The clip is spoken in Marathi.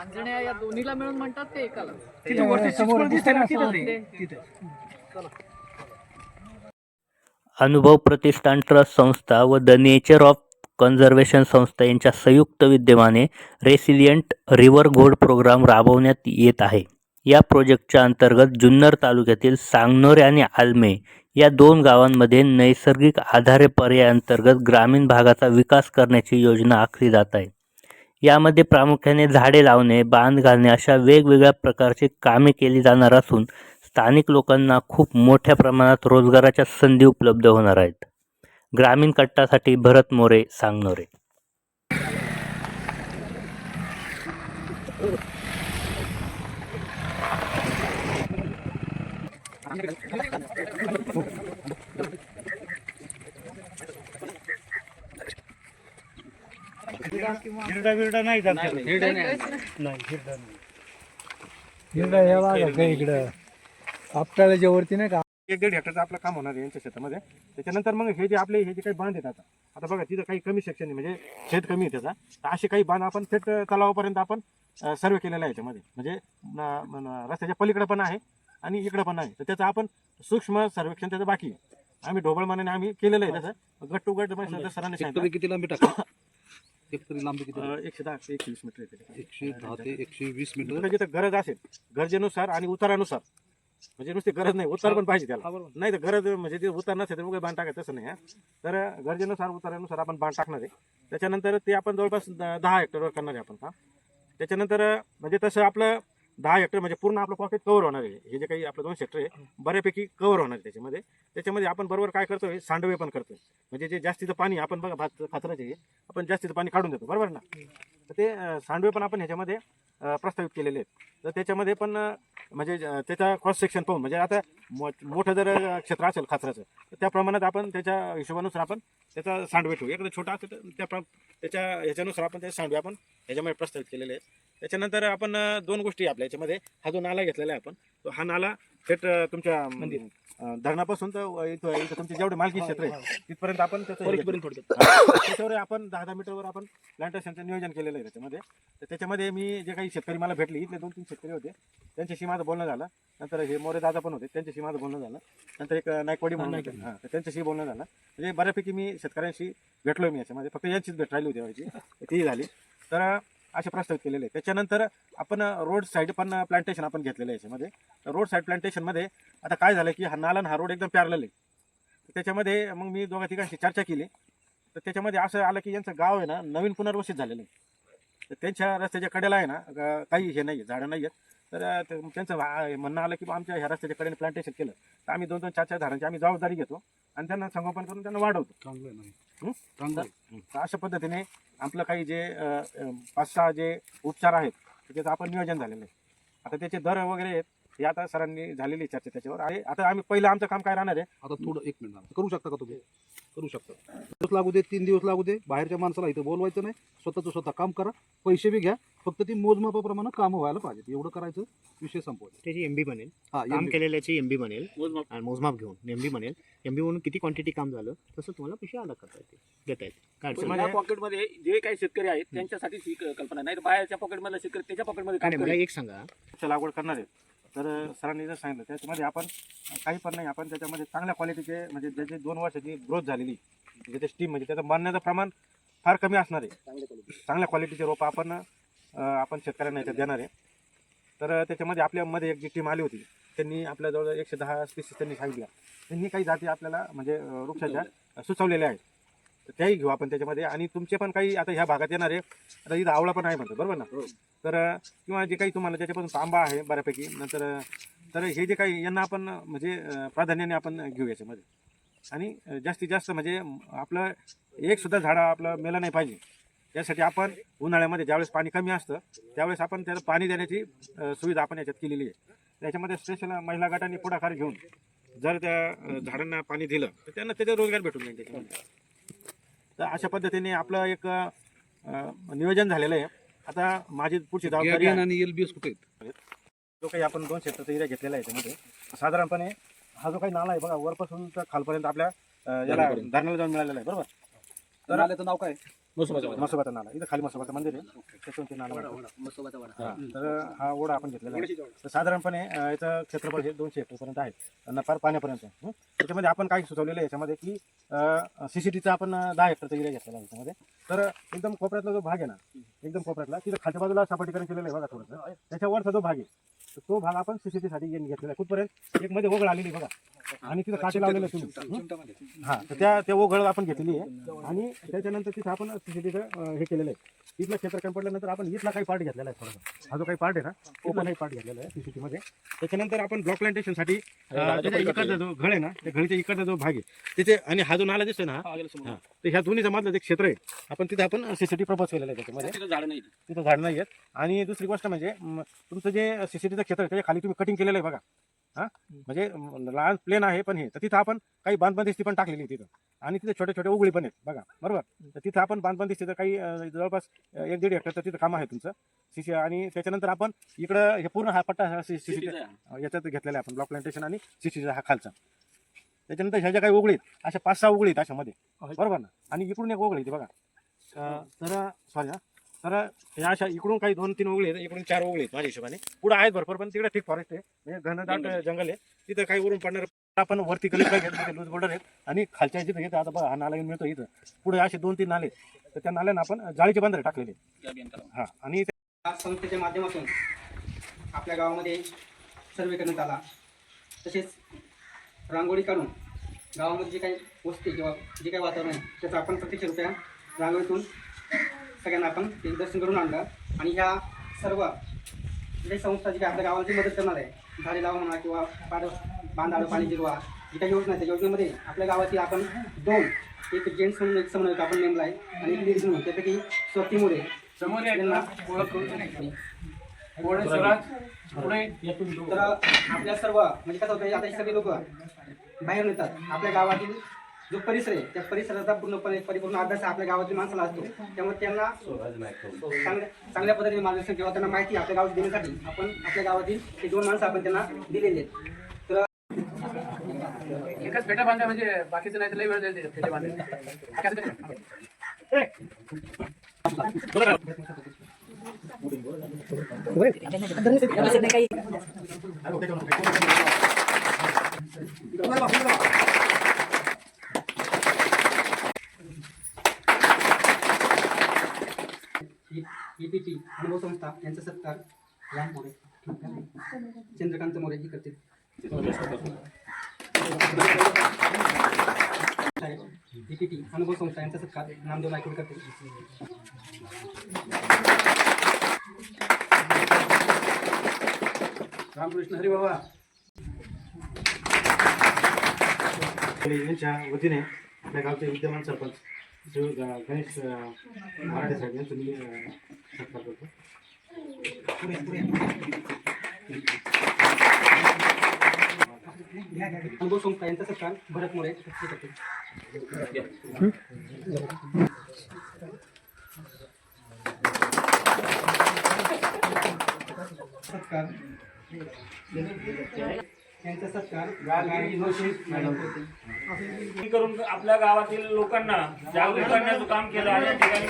रांजण्या या दोन्हीला मिळून म्हणतात ते एकाला. तिथे वरती समोर दिसतंय ना तिथं ते तिथे. अनुभव प्रतिष्ठान ट्रस्ट संस्था व द नेचर ऑफ कन्झर्वेशन संस्था यांच्या संयुक्त विद्यमाने रेसिलियंट रिव्हर घोड प्रोग्राम राबवण्यात येत आहे. या प्रोजेक्टच्या अंतर्गत जुन्नर तालुक्यातील सांगनोरे आणि आलमे या दोन गावांमध्ये नैसर्गिक आधारे पर्यायांतर्गत ग्रामीण भागाचा विकास करण्याची योजना आखली जात आहे. यामध्ये प्रामुख्याने झाडे लावणे बांध घालणे अशा वेगवेगळ्या प्रकारची कामे केली जाणार असून स्थानिक लोकांना खूप मोठ्या प्रमाणात रोजगाराच्या संधी उपलब्ध होणार आहेत. ग्रामीण कट्टासाठी भरत मोरे सांगनोरे. हिरडा बिरडा नाही जात नाही. नाही हिरडा नाही. हिरडा हे बघा काय इकडं. आपटाळ्याच्या वरती नाही का? एक दीड हेक्टरचं आपलं काम होणार आहे यांच्या शेतामध्ये. त्याच्यानंतर मग हे जे आपले हे जे काही बांध आहेत आता आता बघा तिथं काही कमी सेक्शन आहे म्हणजे शेत कमी आहे त्याचा. तर असे काही बांध आपण थेट तलावापर्यंत आपण सर्वे केलेला आहे याच्यामध्ये. म्हणजे रस्त्याच्या पलीकडे पण आहे आणि इकडे पण आहे. तर त्याचं आपण सूक्ष्म सर्वेक्षण त्याचं बाकी आहे. आम्ही ढोबळमानाने आम्ही केलेलं आहे त्याचं. गट टू गट सरांनी किती लांबी टाका लांबी किती? अं, एकशे दहा एकशे वीस मीटर येते. एकशे दहा ते एकशे वीस मीटर जिथं गरज असेल गरजेनुसार आणि उतारानुसार म्हणजे नुसती गरज नाही उतार पण पाहिजे त्याला. नाही तर गरज म्हणजे ते उतार नसेल तर मग बांध टाकायचं तसं नाही हा. तर गरजेनुसार उतारानुसार आपण बांध टाकणार आहे. त्याच्यानंतर ते आपण जवळपास द- दहा हेक्टरवर करणार आहे आपण हा. त्याच्यानंतर म्हणजे तसं आपलं दहा हेक्टर म्हणजे पूर्ण आपलं पॉकेट कव्हर होणार आहे. हे जे काही आपलं दोन हेक्टर आहे बऱ्यापैकी कव्हर होणार आहे त्याच्यामध्ये. त्याच्यामध्ये आपण बरोबर काय करतोय? सांडवे पण करतोय. म्हणजे जे जास्तीचं पाणी आपण बघा भात खातराचे हे, आपण जास्तीचं पाणी काढून देतो. बरोबर ना? तर ते सांडवे पण आपण ह्याच्यामध्ये प्रस्तावित केलेले आहेत. तर त्याच्यामध्ये पण म्हणजे ज- त्याचा क्रॉस सेक्शन पाहून म्हणजे आता मोठं जर क्षेत्र असेल खाचराचं तर त्या प्रमाणात आपण त्याच्या हिशोबानुसार आपण त्याचा सांडवे ठेवू. एखादं छोटा असेल तर त्या त्याच्या ह्याच्यानुसार आपण त्याचे सांडवे आपण ह्याच्यामध्ये प्रस्तावित केलेले आहेत. त्याच्यानंतर आपण दोन गोष्टी आपल्या याच्यामध्ये. हा जो नाला घेतलेला आहे आपण तो हा नाला थेट तुमच्या अं, धरणापासून तर इथं इथं तुमचे जेवढे मालकी क्षेत्र आहे तिथपर्यंत आपण त्याचं हे घेतलं. हा, त्याच्यावर आपण दहा दहा मीटरवर आपण प्लांटेशनचं नियोजन केलेलं आहे त्याच्यामध्ये. तर त्याच्यामध्ये मी जे काही शेतकरी मला भेटले इथले दोन तीन शेतकरी होते. त्यांच्याशी माझं बोलणं झालं. नंतर हे मोरे दादा पण होते त्यांच्याशी माझं बोलणं झालं. नंतर एक नायकवाडी म्हणून. हां त्यांच्याशी बोलणं झालं. म्हणजे बऱ्यापैकी मी शेतकऱ्यांशी भेटलोय मी याच्यामध्ये. फक्त यांचीच भेट राहिली होती ती झाली. तर असे प्रस्तावित केलेले आहे त्याच्यानंतर आपण रोड साईड पण प्लांटेशन आपण घेतलेलं आहे याच्यामध्ये. रोड साईड प्लांटेशनमध्ये आता काय झालं की हा नालन हा रोड एकदम प्यारलेला आहे. तर त्याच्यामध्ये मग मी दोघा तिघांशी चर्चा केली. तर त्याच्यामध्ये असं आलं की यांचं गाव आहे ना नवीन पुनर्वसित झालेलं आहे. तर त्यांच्या रस्त्याच्या कडेला आहे ना काही हे नाही झाडं नाही आहेत तर ते- त्यांचं वा- म्हणणं आलं की बा आमच्या ह्या रस्त्याच्या कडेने प्लांटेशन केलं. तर आम्ही दोन दोन चार चार झाडांची आम्ही जबाबदारी घेतो आणि त्यांना संगोपन करून त्यांना वाढवतो. चांगलं आहे नाही हं? चांगलं आहे. तर अशा पद्धतीने आपलं काही जे अं, अं, पाच सहा जे उपचार आहेत त्याचं आपण नियोजन झालेलं आहे. आता त्याचे दर वगैरे आहेत. हे आता सरांनी झालेली चर्चा त्याच्यावर. आहे आता आम्ही पहिलं आमचं काम काय राहणार आहे? आता थोडं एक मिनिट. करू शकता का तुम्ही? करू शकता. दिवस लागू दे तीन दिवस लागू दे. बाहेरच्या माणसाला इथं बोलवायचं नाही. स्वतःचं स्वतः काम करा. पैसे बी घ्या. फक्त ती मोजमापाप्रमाणे काम व्हायला पाहिजे एवढं करायचं विषय संपवायचा. त्याची एमबी बनेल. हा काम MB. केलेल्याची एमबी बनेल. आणि मोजमाप घेऊन एमबी बनेल. एमबी म्हणून किती क्वांटिटी काम झालं तसं तुम्हाला पैसे अलग करता येते देता येते काय अडचण नाही. या पॉकेटमध्ये जे काही शेतकरी आहेत त्यांच्यासाठीच ही क- कल्पना नाही तर बाहेरच्या पॉकेटमधला शेतकरी त्याच्या पॉकेटमध्ये काय नाही मला. एक सांगा. लागवड करणार आहे तर सरांनी जर सांगितलं त्याच्यामध्ये आपण काही पण नाही आपण त्याच्यामध्ये चांगल्या क्वालिटीचे म्हणजे ज्याची दोन वर्षाची ग्रोथ झालेली म्हणजे ते स्टीम म्हणजे त्याचं मारण्याचं प्रमाण फार कमी असणार आहे. चांगल्या क्वालिटीचे रोपं आपण आपण शेतकऱ्यांना इथं देणार आहे. तर त्याच्यामध्ये आपल्यामध्ये एक जी टीम आली होती त्यांनी आपल्याजवळ एकशे दहा स्पीसीस त्यांनी सांगितल्या. त्यांनी काही जाती आपल्याला म्हणजे वृक्षाच्या सुचवलेल्या आहेत. तर त्याही घेऊ आपण त्याच्यामध्ये. आणि तुमचे पण काही आता ह्या भागात येणार आहे आता इथं आवळा पण आहे म्हणतो बरोबर ना? तर अं, किंवा जे काही तुम्हाला ज्याच्यापासून आंबा आहे बऱ्यापैकी नंतर तर हे जे काही यांना आपण म्हणजे प्राधान्याने आपण घेऊ याच्यामध्ये. आणि जास्तीत जास्त म्हणजे आपलं एक सुद्धा झाडं आपलं मेलं नाही पाहिजे. यासाठी आपण उन्हाळ्यामध्ये ज्यावेळेस पाणी कमी असतं त्यावेळेस आपण त्याला पाणी देण्याची सुविधा आपण याच्यात केलेली आहे. त्याच्यामध्ये स्पेशल महिला गटांनी पुढाकार घेऊन जर त्या झाडांना पाणी दिलं तर त्यांना त्याचा रोजगार भेटून जाईल त्याच्यामध्ये. तर अशा पद्धतीने आपलं एक नियोजन झालेलं आहे. आता माझी पुढची जबाबदारी गॅबियन आहे. आणि एलबीएस कुठे आहेत? जो काही आपण दोन क्षेत्राचा एरिया घेतलेला आहे त्यामध्ये साधारणपणे हा जो काही नाला आहे बघा वरपासून तर खालपर्यंत आपल्या अं, याला धरणाला जाऊन मिळालेला आहे बरोबर? तर नाल्याचं नाव काय? मसोबाचा नाला इथं खाली मसोबाचं मंदिर आहे. त्याच्यावरून ते नाला हा, तर हा ओढा आपण घेतलेला आहे. तर साधारणपणे अं, याचं क्षेत्रफळ हे दोनशे हेक्टरपर्यंत आहे. आणि फार पाण्यापर्यंत. आहे. हं? त्याच्यामध्ये आपण काय सुचवलेलं आहे याच्यामध्ये की सीसीटीचा आपण अं, दहा हेक्टरचा एरिया घेतलेला आहे याच्यामध्ये. तर एकदम कोपऱ्यातला जो भाग आहे ना एकदम कोपऱ्यातला तिथं खालच्या बाजूला सपाटीकरण केलेलं आहे बघा थोडंसं. त्याच्यावरचा जो भाग आहे तर तो भाग आपण सीसीटीसाठी घेतलेला आहे. कुठपर्यंत? एक मध्ये ओघळ आलेली आहे बघा. आणि तिथं काटे लावलेले तुम्ही. हं? तर त्या त्या ओघळ आपण घेतलेली आहे. आणि त्याच्यानंतर तिथं आपण सीसीटीचं हे केलेलं आहे. इथलं क्षेत्र कमी पडल्यानंतर आपण इथला काही पार्ट घेतलेला आहे थोडासा हा जो काही पार्ट आहे ना इथला काही पार्ट घेतलेला आहे सीसीटी मध्ये त्याच्यानंतर आपण ब्लॉक प्लांटेशनसाठी त्याच्या इकडचा जो घळ आहे ना त्या घळीच्या इकडचा जो भाग आहे तिथे आणि हा जो नाला दिसतोय ना हा, तर ह्या दोन्ही मधलं जे क्षेत्र आहे आपण तिथे आपण सीसीटी प्रपोज केलेलं आहे त्याच्यामध्ये. तिथं झाड नाही तिथं झाड नाही आहेत आणि दुसरी गोष्ट म्हणजे म, तुमचं जे सीसीटीचं क्षेत्र आहे त्याच्याखाली तुम्ही कटिंग केलेलं आहे बघा. हा? म्हणजे लहान प्लेन आहे पण हे. तर तिथं आपण काही बांधबंदिस्ती पण टाकलेली तिथं. आणि तिथे छोटे छोटे उघडी पण आहेत. बघा बरोबर? तर तिथं आपण बांधबंदिस्तीचं काही अं, जवळपास एक दीड हेक्टरचं तिथं काम आहे तुमचं. सीसी आणि त्याच्यानंतर आपण इकडं हे पूर्ण हा पट्टा सीसी याच्यात घेतलेला आहे आपण ब्लॉक प्लांटेशन आणि सीसीचा हा खालचा. त्याच्यानंतर ह्या ज्या काही उघडीत अशा पाच सहा उघडीत अशामध्ये. बरोबर ना? आणि इकडून एक उघडी ती बघा. तर सॉरी हा. तर या अशा इकडून काही दोन तीन उघडे आहेत इकडून चार उघडे आहेत माझ्या हिशोबाने. पुढे आहेत भरपूर पण तिकडे ठीक फॉरेस्ट आहे. म्हणजे घनदाट जंगल आहे. तिथं काही उरून पडणार आपण वरती कलेक्टर घेतले लूज बॉर्डर आहेत. आणि खालच्या जिथं येतं आता बघा हा नाला येऊन मिळतो इथं. पुढे असे दोन तीन नाले आहेत. तर त्या नाल्यांना आपण जाळीचे बंदरे टाकलेले. हा आणि या संस्थेच्या माध्यमातून आपल्या गावामध्ये सर्वे करण्यात आला. तसेच रांगोळी काढून गावामध्ये जे काही वस्ती किंवा जे काही वातावरण आहे त्याचं आपण प्रत्यक्ष रुपया रांगोळीतून सगळ्यांना आपण ते दर्शन करून आणलं. आणि ह्या सर्व जे संस्था जी काही आपल्या गावाची मदत करणार आहे झाडे लावा म्हणा किंवा पाड बांधाड पाणी जिरवा जी काही योजना आहे त्या योजनेमध्ये आपल्या गावातील आपण दोन एक जेंट्स म्हणून एक समन्वयक आपण नेमला आहे आणि एक लेडीज म्हणून. त्यापैकी स्वप्ती मोरे यांना ओळख करून तर आपल्या सर्व म्हणजे कसं होतं आता हे सगळे लोक बाहेर येतात. आपल्या गावातील जो परिसर आहे त्या परिसराचा पूर्णपणे परिपूर्ण अभ्यास आपल्या गावातील माणसाला असतो. त्यामुळे त्यांना चांगल्या चांगल्या पद्धतीने मार्गदर्शन किंवा त्यांना माहिती आपल्या गावात देण्यासाठी आपण आपल्या गावातील हे दोन माणसं आपण त्यांना दिलेली आहेत. तर एकाच फेटा बांधा म्हणजे बाकीचं नाही तर लई वेळ जाईल फेटे बांधायला. ईपीटी अनुभव संस्था यांचा सत्कार राम मोरे चंद्रकांत मोरे ही करतील. अनुभव संस्था यांचा सत्कार नामदेव नायकोड करतील. रामकृष्ण हरी बाबा. यांच्या वतीने आपल्या गावचे विद्यमान सरपंच श्री ग- गणेश अं, मराठे साहेब यांचं मी अं, सत्कार करतो अनुभव संस्था यांचा सत्कार भरत मोरे हे करतील सत्कार यांचा सत्कार गाडी जोशी मॅडम करतील करून आपल्या गावातील लोकांना जागृत करण्याचं काम केलं आणि या ठिकाणी